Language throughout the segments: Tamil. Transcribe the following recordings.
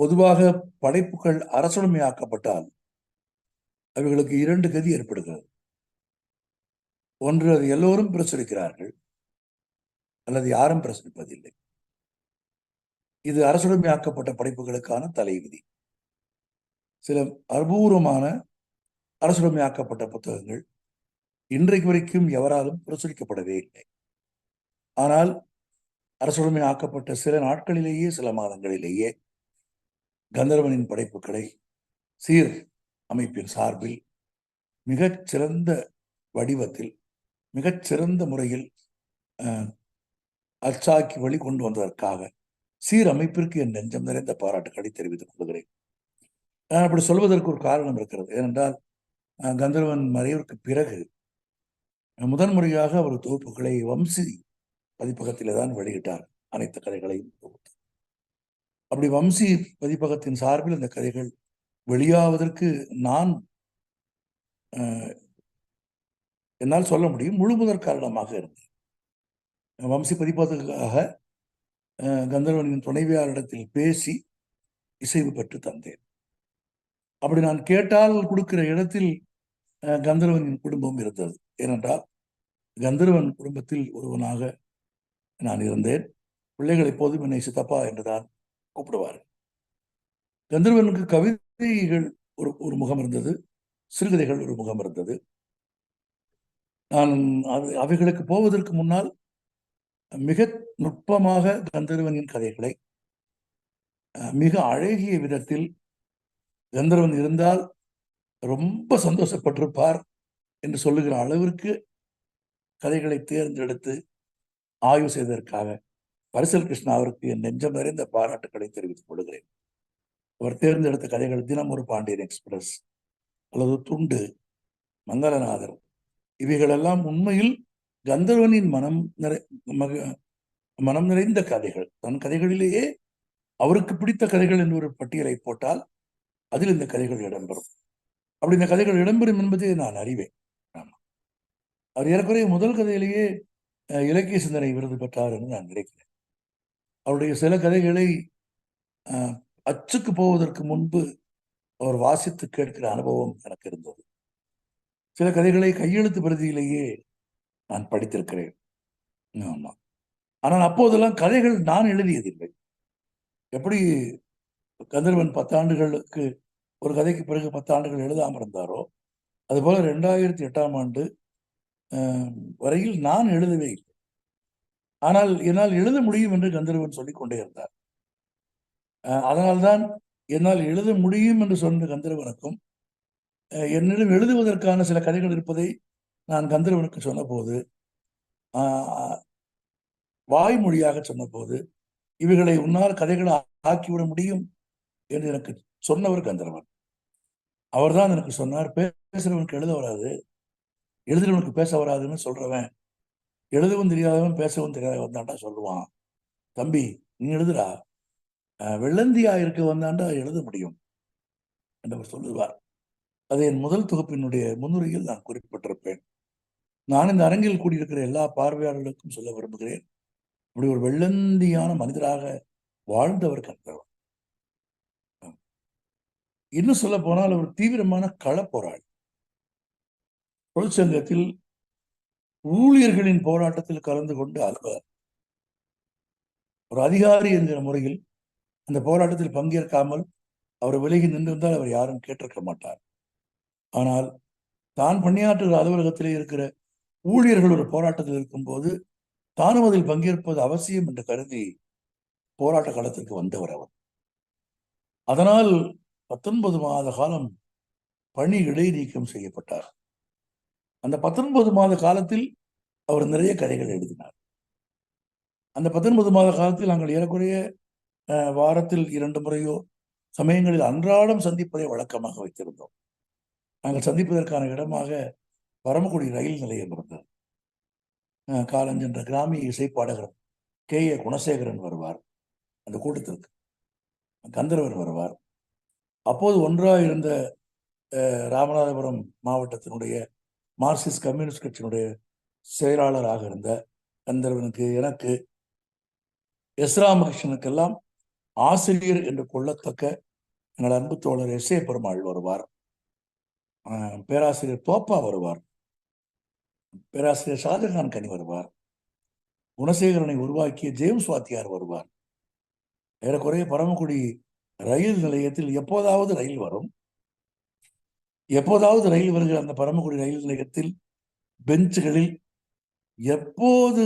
பொதுவாக படைப்புகள் அரசுடைமையாக்கப்பட்டால் அவைகளுக்கு இரண்டு கதி ஏற்படுகிறது. ஒன்று அது எல்லோரும் பிரசுரிக்கிறார்கள். அல்லது யாரும் பிரசுரிப்பதில்லை. இது அரசுடைமையாக்கப்பட்ட படைப்புகளுக்கான தலைவிதி. சில அபூர்வமான அரசுடைமையாக்கப்பட்ட புத்தகங்கள் இன்றைக்கு வரைக்கும் எவராலும் பிரசுரிக்கப்படவே இல்லை. ஆனால் அரசுடைமை ஆக்கப்பட்ட சில நாட்களிலேயே சில மாதங்களிலேயே கந்தர்வனின் படைப்புகளை சீர் அமைப்பின் சார்பில் மிகச்சிறந்த வடிவத்தில் மிகச்சிறந்த முறையில் அச்சாக்கி வழி கொண்டு வந்ததற்காக சீரமைப்பிற்கு என் நெஞ்சம் நிறைந்த பாராட்டுக்களை தெரிவித்துக் கொள்கிறேன். நான் அப்படி சொல்வதற்கு ஒரு காரணம் இருக்கிறது. ஏனென்றால் கந்தர்வன் மறைவிற்கு பிறகு முதன் முறையாக அவர் தொகுப்புகளை வம்சி பதிப்பகத்திலே தான் வெளியிட்டார். அனைத்து கதைகளையும் தொகுத்து. அப்படி வம்சி பதிப்பகத்தின் சார்பில் இந்த கதைகள் வெளியாவதற்கு நான் என்னால் சொல்ல முடியும். முழு முதற் காரணமாக இருந்தேன் வம்சி பதிப்பதற்காக கந்தர்வனின் துணைவியாரிடத்தில் பேசி இசைவு பெற்று தந்தேன். அப்படி நான் கேட்டால் கொடுக்கிற இடத்தில் கந்தர்வனின் குடும்பம் இருந்தது. ஏனென்றால் கந்தர்வன் குடும்பத்தில் ஒருவனாக நான் இருந்தேன். பிள்ளைகள் எப்போதும் என்னை சித்தப்பா என்றுதான் கூப்பிடுவார். கந்தர்வனுக்கு கவிதைகள் ஒரு ஒரு முகம் இருந்தது. சிறுகதைகள் ஒரு முகம் இருந்தது. நான் அவைகளுக்கு போவதற்கு முன்னால் மிக நுட்பமாக கந்தர்வனின் கதைகளை மிக அழகிய விதத்தில் கந்தர்வன் இருந்தால் ரொம்ப சந்தோஷப்பட்டிருப்பார் என்று சொல்லுகிற அளவிற்கு கதைகளை தேர்ந்தெடுத்து ஆய்வு செய்ததற்காக பரிசல் கிருஷ்ணா அவருக்கு என் நெஞ்சம் நிறைந்த பாராட்டுக்களை தெரிவித்துக் கொள்கிறேன். அவர் தேர்ந்தெடுத்த கதைகள் தினம் ஒரு பாண்டியன் எக்ஸ்பிரஸ் அல்லது துண்டு மங்களநாதர். இவைகளெல்லாம் உண்மையில் கந்தர்வனின் மனம் நிறை மக மனம் நிறைந்த கதைகள். தன் கதைகளிலேயே அவருக்கு பிடித்த கதைகள் என்று ஒரு பட்டியலை போட்டால் அதில் இந்த கதைகள் இடம்பெறும். அப்படி இந்த கதைகள் இடம்பெறும் என்பதை நான் அறிவேன். அவர் ஏறக்குறைய முதல் கதையிலேயே இலக்கிய சிந்தனை விருது பெற்றார் என்று நான் நினைக்கிறேன். அவருடைய சில கதைகளை அச்சுக்கு போவதற்கு முன்பு அவர் வாசித்து கேட்கிற அனுபவம் எனக்கு இருந்தது. சில கதைகளை கையெழுத்து பிரதியிலேயே நான் படித்திருக்கிறேன். ஆமாம் ஆனால் அப்போதெல்லாம் கதைகள் நான் எழுதியதில்லை. எப்படி கந்தர்வன் பத்தாண்டுகளுக்கு ஒரு கதைக்கு பிறகு பத்தாண்டுகள் எழுதாமல் இருந்தாரோ அதுபோல் ரெண்டாயிரத்தி எட்டாம் ஆண்டு வரையில் நான் எழுதவே இல்லை. ஆனால் என்னால் எழுத முடியும் என்று கந்தர்வன் சொல்லிக் கொண்டே இருந்தார். அதனால்தான் என்னால் எழுத முடியும் என்று சொன்ன கந்தர்வனுக்கும் என்னிடம் எழுதுவதற்கான சில கதைகள் இருப்பதை நான் கந்தர்வனுக்கு சொன்னபோது வாய்மொழியாக சொன்னபோது இவைகளை உன்னால் கதைகளை ஆக்கிவிட முடியும் என்று எனக்கு சொன்னவர் கந்தர்வன். அவர்தான் எனக்கு சொன்னார் பேசுறவனுக்கு எழுத வராது எழுதுறவனுக்கு பேச வராதுன்னு சொல்றவன் எழுதவும் தெரியாதவன் பேசவும் தெரியாதவன் தான்டா சொல்லுவான். தம்பி நீ எழுதுடா. வெள்ளந்தியா இருக்க வந்தாண்டா எழுத முடியும் என்றவர் சொல்லுவார். அது என் முதல் தொகுப்பினுடைய முன்னுரையில் நான் குறிப்பிட்டிருப்பேன். நான் இந்த அரங்கில் கூடியிருக்கிற எல்லா பார்வையாளர்களுக்கும் சொல்ல விரும்புகிறேன். இப்படி ஒரு வெள்ளந்தியான மனிதராக வாழ்ந்தவர் கண்டவர். இன்னும் சொல்ல போனால் ஒரு தீவிரமான களப்போராளி தொழிற்சங்கத்தில் ஊழியர்களின் போராட்டத்தில் கலந்து கொண்டு அலுவலர் ஒரு அதிகாரி என்கிற முறையில் அந்த போராட்டத்தில் பங்கேற்காமல் அவர் விலகி நின்றிருந்தால் அவர் யாரும் கேட்டிருக்க மாட்டார். ஆனால் தான் பணியாற்றுகிற அலுவலகத்திலே இருக்கிற ஊழியர்கள் ஒரு போராட்டத்தில் இருக்கும்போது தானும் அதில் பங்கேற்பது அவசியம் என்று கருதி போராட்ட காலத்திற்கு வந்தவர் அவர். அதனால் பத்தொன்பது மாத காலம் பணி இடைநீக்கம் செய்யப்பட்டார். அந்த பத்தொன்பது மாத காலத்தில் அவர் நிறைய கதைகள் எழுதினார். அந்த பத்தொன்பது மாத காலத்தில் நாங்கள் ஏறக்குறைய வாரத்தில் இரண்டு முறையோ சமயங்களில் அன்றாடம் சந்திப்பதை வழக்கமாக வைத்திருந்தோம். நாங்கள் சந்திப்பதற்கான இடமாக பரமக்குடி ரயில் நிலையம் இருந்தது. காலஞ்சென்ற கிராமிய இசைப்பாடகர் கே. ஏ. குணசேகரன் வருவார் அந்த கூட்டத்திற்கு. கந்தர்வர் வருவார். அப்போது ஒன்றாக இருந்த ராமநாதபுரம் மாவட்டத்தினுடைய மார்க்சிஸ்ட் கம்யூனிஸ்ட் கட்சியினுடைய செயலாளராக இருந்த கந்தர்வனுக்கு எனக்கு எஸ் ராமகிருஷ்ணனுக்கெல்லாம் ஆசிரியர் என்று கொள்ளத்தக்க எங்கள் அன்பு தோழர் எஸ் ஏ பெருமாள் வருவார். பேராசிரியர் தோப்பா வருவார். பேராசிரியர் ஷாஜகான் கனி வருவார். குணசேகரனை உருவாக்கிய ஜேம்ஸ் வாத்தியார் வருவார். ஏறக்குறைய பரமக்குடி ரயில் நிலையத்தில் எப்போதாவது ரயில் வரும். எப்போதாவது ரயில் வருகிற அந்த பரமக்குடி ரயில் நிலையத்தில் பெஞ்சுகளில் எப்போது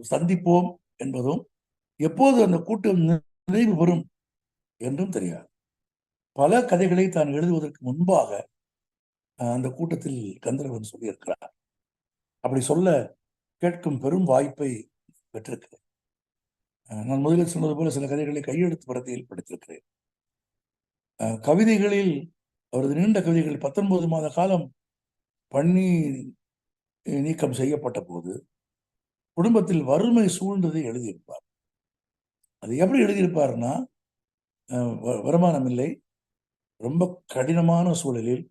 சந்திப்போம் என்பதும் எப்போது அந்த கூட்டம் நிறைவு பெறும் என்றும் தெரியாது. பல கதைகளை தான் எழுதுவதற்கு முன்பாக அஹ், அந்த கூட்டத்தில் கந்தரவன் சொல்லியிருக்கிறார். அப்படி சொல்ல கேட்கும் பெரும் வாய்ப்பை பெற்றிருக்கிறேன். நான் முதலில் சொன்னது போல சில கதைகளை கையெழுத்து படத்தில் படித்திருக்கிறேன். கவிதைகளில் அவரது நீண்ட கவிதைகள் பத்தொன்பது மாத காலம் பண்ணி நீக்கம் செய்யப்பட்ட போது குடும்பத்தில் வறுமை சூழ்ந்ததை எழுதியிருப்பார். அது எப்படி எழுதியிருப்பார்னா வ- வருமானம் இல்லை. ரொம்ப கடினமான சூழலில்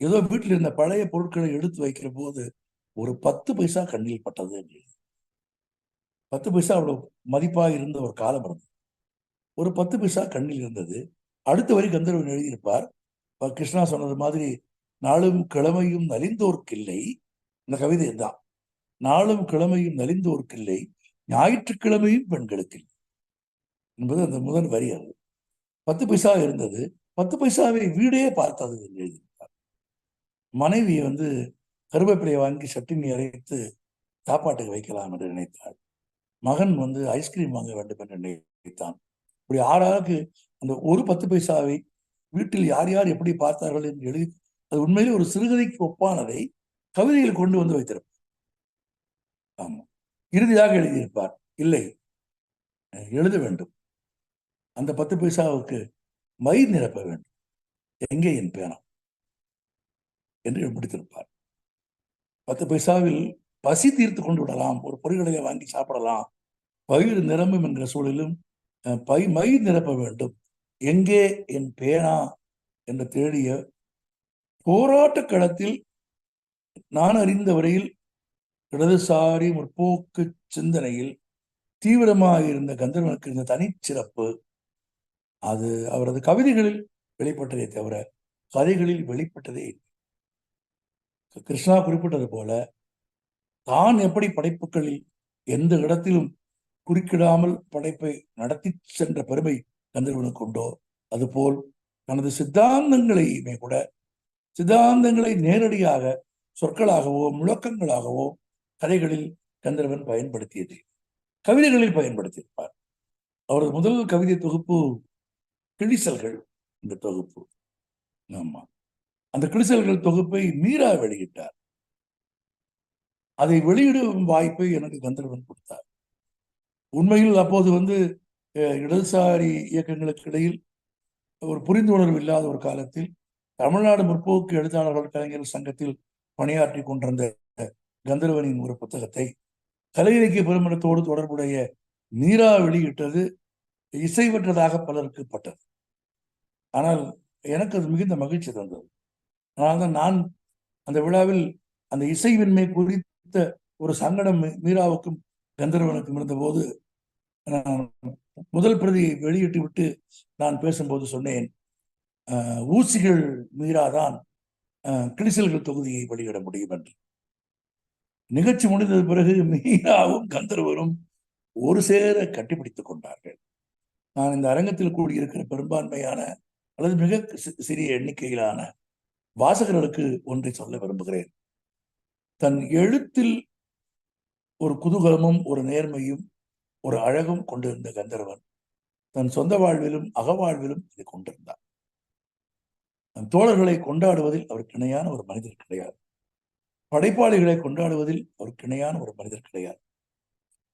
ஏதோ வீட்டில் இருந்த பழைய பொருட்களை எடுத்து வைக்கிற போது ஒரு பத்து பைசா கண்ணில் பட்டது என்று பத்து பைசா அவ்வளவு மதிப்பாக இருந்த ஒரு காலம் இருந்தது. ஒரு பத்து பைசா கண்ணில் இருந்தது. அடுத்த வரி கந்தர்வன் எழுதியிருப்பார் கிருஷ்ணா சொன்னது மாதிரி நாளும் கிழமையும் நலிந்தோர்க்கில்லை. இந்த கவிதை தான் நாளும் கிழமையும் நலிந்தோர்க்கில்லை ஞாயிற்றுக்கிழமையும் பெண்களுக்கு இல்லை என்பது அந்த முதல் வரி அது. பத்து பைசா இருந்தது. பத்து பைசாவை வீடே பார்த்தது என்று எழுதியிருப்பார் மனைவி வந்து கருவேப்பிலையை வாங்கி சட்டினி அரைத்து சாப்பாட்டுக்கு வைக்கலாம் என்று நினைத்தாள். மகன் வந்து ஐஸ்கிரீம் வாங்க வேண்டும் என்று நினைத்தான். இப்படி ஆறாருக்கு அந்த ஒரு பத்து பைசாவை வீட்டில் யார் யார் எப்படி பார்த்தார்கள் என்று எழுதி அது உண்மையிலே ஒரு சிறுகதைக்கு ஒப்பானதை கவிதையில் கொண்டு வந்து வைத்திருப்பார். ஆமா. இறுதியாக எழுதியிருப்பார் இல்லை எழுத வேண்டும். அந்த பத்து பைசாவுக்கு மை நிரப்ப வேண்டும். எங்கே என் பேனா? என்று முடித்திருப்பார். பத்து பைசாவில் பசி தீர்த்து கொண்டு விடலாம் ஒரு பொருட்களை வாங்கி சாப்பிடலாம் பயிர் நிரம்பும் என்கிற சூழலிலும் அஹ், பை மை நிரப்ப வேண்டும். எங்கே என் பேனா என்று தேடிய போராட்ட களத்தில் நான் அறிந்த வரையில் இடதுசாரி முற்போக்கு சிந்தனையில் தீவிரமாக இருந்த கந்தர்வனுக்கு இருந்த தனிச்சிறப்பு அது அவரது கவிதைகளில் வெளிப்பட்டதே தவிர கதைகளில் வெளிப்பட்டதே இல்லை. கிருஷ்ணா குறிப்பிட்டது போல தான் எப்படி படைப்புகளில் எந்த இடத்திலும் குறுக்கிடாமல் படைப்பை நடத்தி சென்ற பெருமை கந்தர்வனுக்கு உண்டோ அதுபோல் தனது சித்தாந்தங்களையுமே கூட சித்தாந்தங்களை நேரடியாக சொற்களாகவோ முழக்கங்களாகவோ கதைகளில் கந்தர்வன் பயன்படுத்தியது. கவிதைகளில் பயன்படுத்தியிருப்பார். அவரது முதல் கவிதை தொகுப்பு கிழிசல்கள் இந்த தொகுப்பு. ஆமா. அந்த கிழிசல்கள் தொகுப்பை மீரா வெளியிட்டார். அதை வெளியிடும் வாய்ப்பை எனக்கு கந்தர்வன் கொடுத்தார். உண்மையில் அப்போது வந்து இடதுசாரி இயக்கங்களுக்கு இடையில் ஒரு புரிந்துணர்வு இல்லாத ஒரு காலத்தில் தமிழ்நாடு முற்போக்கு எழுத்தாளர்கள் கலைஞர் சங்கத்தில் பணியாற்றி கொண்டிருந்த கந்தர்வனின் ஒரு புத்தகத்தை கலை இலக்கிய பெருமளத்தோடு தொடர்புடைய மீரா வெளியிட்டது இசைவற்றதாக பலருக்கு பட்டது. ஆனால் எனக்கு அது மிகுந்த மகிழ்ச்சி தந்தது. அதனால்தான் நான் அந்த விழாவில் அந்த இசைவின்மை குறித்த ஒரு சங்கடம் மீராவுக்கும் கந்தர்வனுக்கும் இருந்தபோது நான் முதல் பிரதியை வெளியிட்டு விட்டு நான் பேசும்போது சொன்னேன் ஊசிகள் மீறாதான் கிளிசல்கள் தொகுதியை வெளியிட முடியும் என்று. நிகழ்ச்சி முடிந்தது பிறகு மீராவும் கந்தர்வரும் ஒரு சேர கட்டிப்பிடித்துக் கொண்டார்கள். நான் இந்த அரங்கத்தில் கூடியிருக்கிற பெரும்பான்மையான அல்லது மிக சிறிய எண்ணிக்கையிலான வாசகர்களுக்கு ஒன்றை சொல்ல விரும்புகிறேன். தன் எழுத்தில் ஒரு குதூகலமும் ஒரு நேர்மையும் ஒரு அழகும் கொண்டிருந்த கந்தர்வன் தன் சொந்த வாழ்விலும் அகவாழ்விலும் இதை கொண்டிருந்தார் தன் தோழர்களை கொண்டாடுவதில் அவருக்கு இணையான ஒரு மனிதர் கிடையாது. படைப்பாளிகளை கொண்டாடுவதில் அவருக்கு இணையான ஒரு மனிதர் கிடையாது.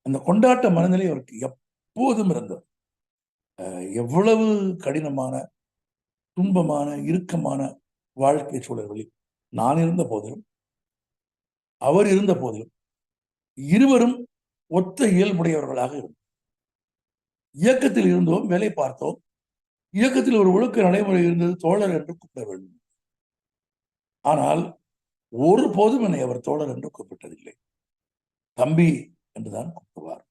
அந்த கொண்டாட்ட மனநிலை அவருக்கு எப்போதும் இருந்தது. அஹ் எவ்வளவு கடினமான துன்பமான இறுக்கமான வாழ்க்கை சூழல்களில் நான் இருந்த போதிலும் அவர் இருந்த போதிலும் இருவரும் ஒத்த இயல்புடையவர்களாக இருந்தோம். இயக்கத்தில் இருந்தோம் வேலை பார்த்தோம். இயக்கத்தில் ஒரு ஒழுக்க நடைமுறை இருந்தது தோழர் என்று கூப்பிட வேண்டும். ஆனால் ஒரு போதும் என்னை அவர் தோழர் என்று கூப்பிட்டதில்லை. தம்பி என்றுதான் கூப்பிடுவார்.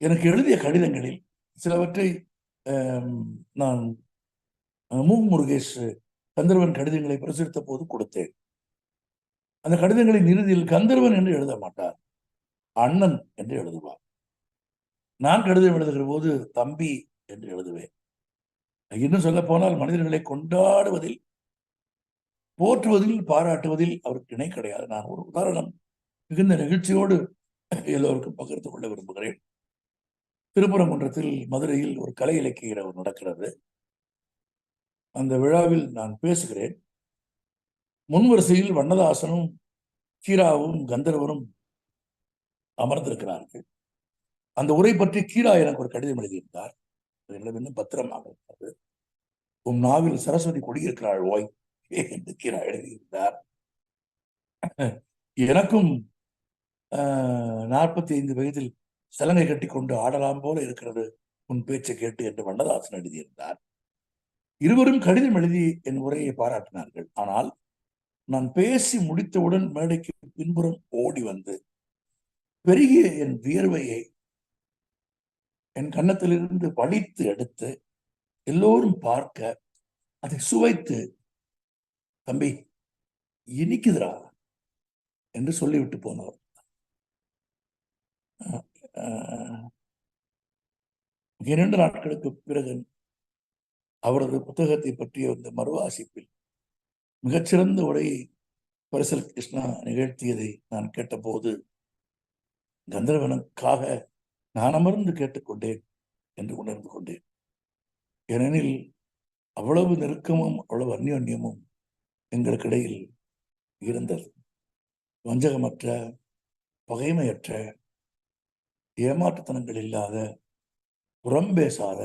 எனக்கு எழுதிய கடிதங்களில் சிலவற்றை நான் மு. முருகேஷ் கந்தர்வன் கடிதங்களை பிரசுரித்த போது கொடுத்தேன். அந்த கடிதங்களின் இறுதியில் கந்தர்வன் என்று எழுத மாட்டார். அண்ணன் என்று எழுதுவார். நான் கடிதம் எழுதுகிற போது தம்பி என்று எழுதுவேன். இன்னும் சொல்ல போனால் மனிதர்களை கொண்டாடுவதில் போற்றுவதில் பாராட்டுவதில் அவருக்கு இணை கிடையாது. நான் ஒரு உதாரணம் மிகுந்த நிகழ்ச்சியோடு எல்லோருக்கும் பகிர்ந்து கொள்ள விரும்புகிறேன். திருப்பரங்குன்றத்தில் மதுரையில் ஒரு கலை இலக்கிய இரவு நடக்கிறது. அந்த விழாவில் நான் பேசுகிறேன். முன்வரிசையில் வண்ணதாசனும் கீராவும் கந்தர்வரும் அமர்ந்திருக்கிறார்கள். அந்த உரை பற்றி கீரா எனக்கு ஒரு கடிதம் எழுதியிருந்தார். என்னிடம் இன்னும் பத்திரமாக இருக்கிறது உன் நாவில் சரஸ்வதி குடியிருக்கிறாள் ஓய் என்று கீரா எழுதியிருந்தார். எனக்கும் நாற்பத்தி ஐந்து வயதில் சலங்கை கட்டி கொண்டு ஆடலாம் போல இருக்கிறது உன் பேச்சை கேட்டு என்று வண்ணதாசன் எழுதியிருந்தார். இருவரும் கடிதம் எழுதி என் உரையை பாராட்டினார்கள். ஆனால் நான் பேசி முடித்தவுடன் மேடைக்கு பின்புறம் ஓடி வந்து பெருகிய என் வியர்வையை என் கன்னத்திலிருந்து வலித்து எடுத்து எல்லோரும் பார்க்க அதை சுவைத்து தம்பி இனிக்குதுரா என்று சொல்லிவிட்டு போனவர் இரண்டு நாட்களுக்கு பிறகு அவரது புத்தகத்தை பற்றிய இந்த மறுவாசிப்பில் மிகச்சிறந்த உரையை பரிசல் கிருஷ்ணா நிகழ்த்தியதை நான் கேட்டபோது கந்தர்வனுக்காக நான் அமர்ந்து கேட்டுக்கொண்டேன் என்று உணர்ந்து கொண்டேன். ஏனெனில் அவ்வளவு நெருக்கமும் அவ்வளவு அந்யோன்யமும் எங்களுக்கிடையில் இருந்தது. வஞ்சகமற்ற பகைமையற்ற ஏமாற்றுத்தனங்கள் இல்லாத புறம் பேசாத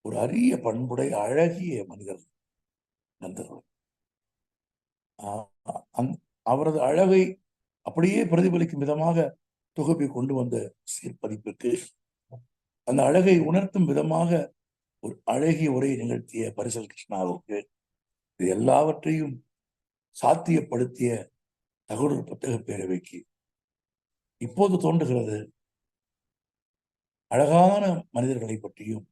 ஒரு அரிய பண்புடைய அழகிய மனிதர் நந்தர்வன். ஆஹ் அவரது அழகை அப்படியே பிரதிபலிக்கும் விதமாக தொகுப்பை கொண்டு வந்த சீர்பதிப்பிற்கு அந்த அழகை உணர்த்தும் விதமாக ஒரு அழகிய உரையை நிகழ்த்திய பரிசல் கிருஷ்ணாவுக்கு இது எல்லாவற்றையும் சாத்தியப்படுத்திய தகவல் புத்தக பேரவைக்கு இப்போது தோன்றுகிறது. அழகான மனிதர்களை பற்றியும்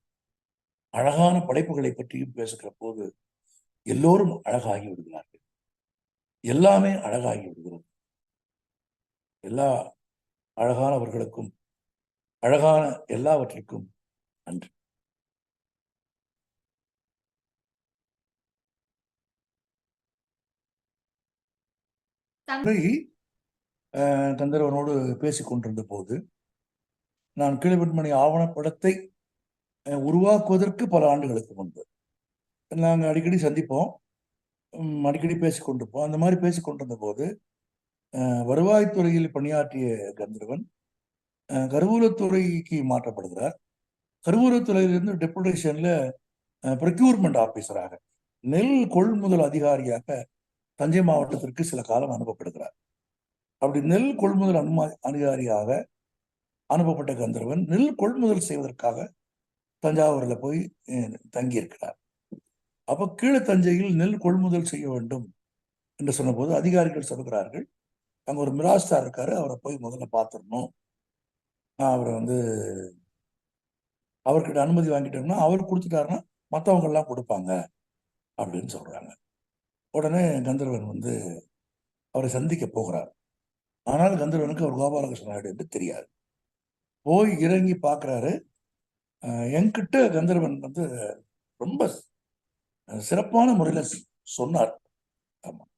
அழகான படைப்புகளை பற்றியும் பேசுகிற போது எல்லோரும் அழகாகி விடுகிறார்கள். எல்லாமே அழகாகி விடுகிறது. எல்லா அழகானவர்களுக்கும் அழகான எல்லாவற்றிற்கும் நன்றி. கந்தர்வனோடு பேசிக் கொண்டிருந்த போது நான் கிளிவெண்மணி ஆவணப்படத்தை உருவாக்குவதற்கு பல ஆண்டுகளுக்கு முன்பு நாங்கள் அடிக்கடி சந்திப்போம் அடிக்கடி பேசிக் கொண்டிருப்போம் அந்த மாதிரி பேசிக் கொண்டிருந்த போது வருவாய்த்துறையில் பணியாற்றிய கந்தர்வன் கருவூலத்துறைக்கு மாற்றப்படுகிறார். கருவூலத்துறையிலிருந்து டெபுடேஷன்ல ப்ரொக்யூர்மெண்ட் ஆபீசராக நெல் கொள்முதல் அதிகாரியாக தஞ்சை மாவட்டத்திற்கு சில காலம் அனுப்பப்படுகிறார். அப்படி நெல் கொள்முதல் அனுமா அதிகாரியாக அனுப்பப்பட்ட கந்தர்வன் நெல் கொள்முதல் செய்வதற்காக தஞ்சாவூர்ல போய் தங்கியிருக்கிறார். அப்ப கீழே தஞ்சையில் நெல் கொள்முதல் செய்ய வேண்டும் என்று சொன்னபோது அதிகாரிகள் சொல்கிறார்கள் அங்கே ஒரு மிராஸ்தார் இருக்காரு அவரை போய் முதல்ல பார்த்துடணும் அவரை வந்து அவர்கிட்ட அனுமதி வாங்கிட்டோம்னா அவர் கொடுத்துட்டாருன்னா மற்றவங்கெல்லாம் கொடுப்பாங்க அப்படின்னு சொல்கிறாங்க உடனே கந்தர்வன் வந்து அவரை சந்திக்க போகிறார். ஆனால் கந்தர்வனுக்கு அவர் கோபாலகிருஷ்ண நாயுடு என்று தெரியாது. போய் இறங்கி பார்க்குறாரு என்கிட்ட கந்தர்வன் வந்து ரொம்ப சிறப்பான முறையில் சொன்னார். ஆமாம்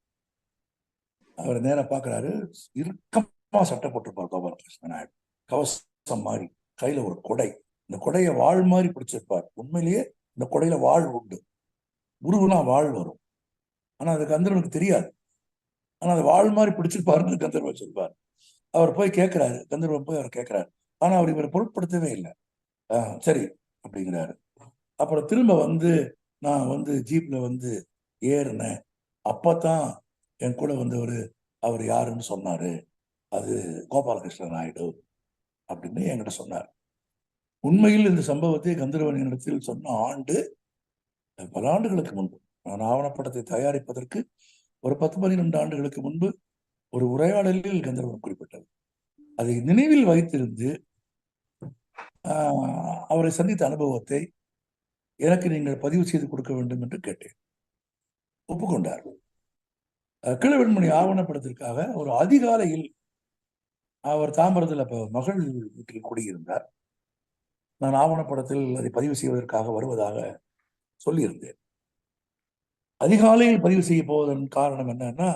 அவர் நேரம் பார்க்குறாரு இறுக்கமா சட்டை போட்டிருப்பார் கோபாலகிருஷ்ண நாயுடு கவசம் மாதிரி கையில ஒரு கொடை. இந்த கொடையை வாழ் மாதிரி பிடிச்சிருப்பார். உண்மையிலேயே இந்த கொடையில வாழ் உண்டு. உருவுனா வாழ் வரும். ஆனா அது கந்தர்வனுக்கு தெரியாது. ஆனா அது வாழ் மாதிரி பிடிச்சிருப்பாருன்னு கந்தர்வன் சொல்வார் அவர் போய் கேட்கிறாரு கந்தர்வன் போய் அவர் கேட்கிறாரு ஆனா அவர் இவரை பொருட்படுத்தவே இல்லை. ஆஹ் சரி அப்படிங்கிறாரு. அப்புறம் திரும்ப வந்து நான் வந்து ஜீப்ல வந்து ஏறினேன். அப்பதான் என் கூட வந்தவர் அவர் யாருன்னு சொன்னார். அது கோபாலகிருஷ்ண நாயுடு அப்படின்னு என்கிட்ட சொன்னார். உண்மையில் இந்த சம்பவத்தை கந்தர்வன் இடத்தில் சொன்ன ஆண்டு பல ஆண்டுகளுக்கு முன்பு நான் ஆவணப்படத்தை தயாரிப்பதற்கு ஒரு பத்து பன்னிரெண்டு ஆண்டுகளுக்கு முன்பு ஒரு உரையாடலில் கந்தர்வன் குறிப்பிட்டது அதை நினைவில் வைத்திருந்து அவரை சந்தித்த அனுபவத்தை எனக்கு நீங்கள் பதிவு செய்து கொடுக்க வேண்டும் என்று கேட்டேன். ஒப்புக்கொண்டார்கள் கிழவெண்மணி ஆவணப்படத்திற்காக ஒரு அதிகாலையில் அவர் தாம்பரத்தில் அப்போ மகள் வீட்டில் குடியிருந்தார். நான் ஆவணப்படத்தில் அதை பதிவு செய்வதற்காக வருவதாக சொல்லியிருந்தேன். அதிகாலையில் பதிவு செய்ய போவதன் காரணம் என்னன்னா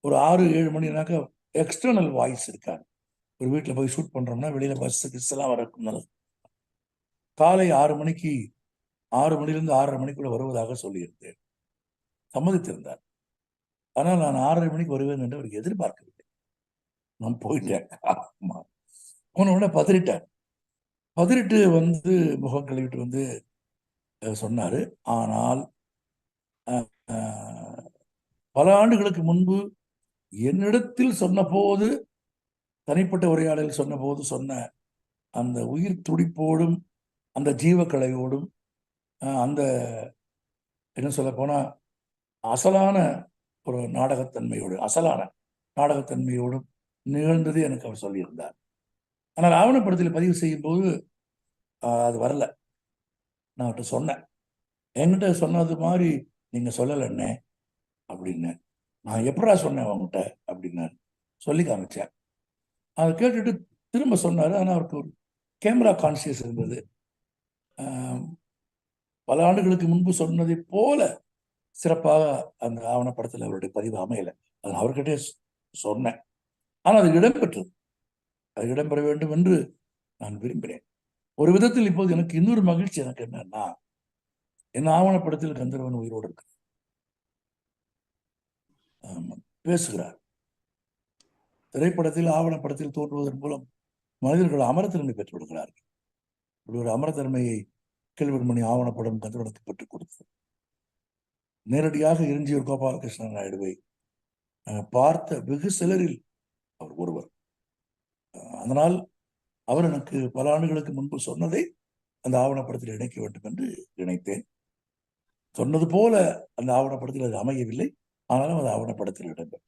ஒரு ஆறு ஏழு மணினாக்க எக்ஸ்டர்னல் வாய்ஸ் இருக்காங்க ஒரு வீட்டில் போய் ஷூட் பண்றோம்னா வெளியில பஸ் கிஸ் எல்லாம் வரக்கும் காலை ஆறு மணிக்கு ஆறு மணிலிருந்து ஆறரை மணிக்குள்ள வருவதாக சொல்லியிருந்தேன். சம்மதித்திருந்தார். ஆனால் நான் ஆறரை மணிக்கு வருவேன் என்று அவர் எதிர்பார்க்கவில்லை. நான் போயிட்டேன். ஆமா. போன உடனே பதறிட்டார். பதறிட்டு வந்து முகம் கழுவிட்டு வந்து சொன்னார் சொன்னாரு. ஆனால் பல ஆண்டுகளுக்கு முன்பு என்னிடத்தில் சொன்னபோது தனிப்பட்ட உரையாடலில் சொன்னபோது சொன்ன அந்த உயிர் துடிப்போடும் அந்த ஜீவக்கலையோடும் அந்த என்ன சொல்ல போனால் அசலான ஒரு நாடகத்தன்மையோடு அசலான நாடகத்தன்மையோடும் நிகழ்ந்தது எனக்கு அவர் சொல்லியிருந்தார். ஆனால் ஆவணப்படத்தில் பதிவு செய்யும் போது அது வரல. நான் அவர்கிட்ட சொன்னேன். என்கிட்ட சொன்னது மாதிரி நீங்கள் சொல்லலைண்ணே அப்படின்னு. நான் எப்படா சொன்னேன் அவங்ககிட்ட அப்படின்னாரு சொல்லி காமிச்சேன். அதை கேட்டுட்டு திரும்ப சொன்னார். ஆனால் அவருக்கு ஒரு கேமரா கான்சியஸ் இருந்தது. பல ஆண்டுகளுக்கு முன்பு சொன்னதை போல சிறப்பாக அந்த ஆவணப்படத்தில் அவருடைய பதிவு அமையல. அது அவர்கிட்டே சொன்னேன். ஆனால் அது இடம்பெற்றது. அது இடம்பெற வேண்டும் என்று நான் விரும்பினேன். ஒரு விதத்தில் இப்போது எனக்கு இன்னொரு மகிழ்ச்சி எனக்கு என்னன்னா என் ஆவணப்படத்தில் கந்தர்வன் உயிரோடு இருக்கு ஆமா, பேசுகிறார். திரைப்படத்தில் ஆவணப்படத்தில் தோன்றுவதன் மூலம் மனிதர்கள் அமரத்திறமை பெற்று விடுகிறார்கள் இப்படி ஒரு அமரத்தன்மையை கேள்விமணி ஆவணப்படம் கந்தர்வனுக்கு பெற்றுக் கொடுத்தது. நேரடியாக எரிஞ்சியூர் கோபாலகிருஷ்ணன் நாயுடுவை அஹ், பார்த்த வெகு சிலரில் அவர் ஒருவர். அஹ், அதனால் அவர் எனக்கு பல ஆண்டுகளுக்கு முன்பு சொன்னதை அந்த ஆவணப்படத்தில் இணைக்க வேண்டும் என்று நினைத்தேன். சொன்னது போல அந்த ஆவணப்படத்தில் அது அமையவில்லை. ஆனாலும் அது ஆவணப்படத்தில் இடம்பெற்றது.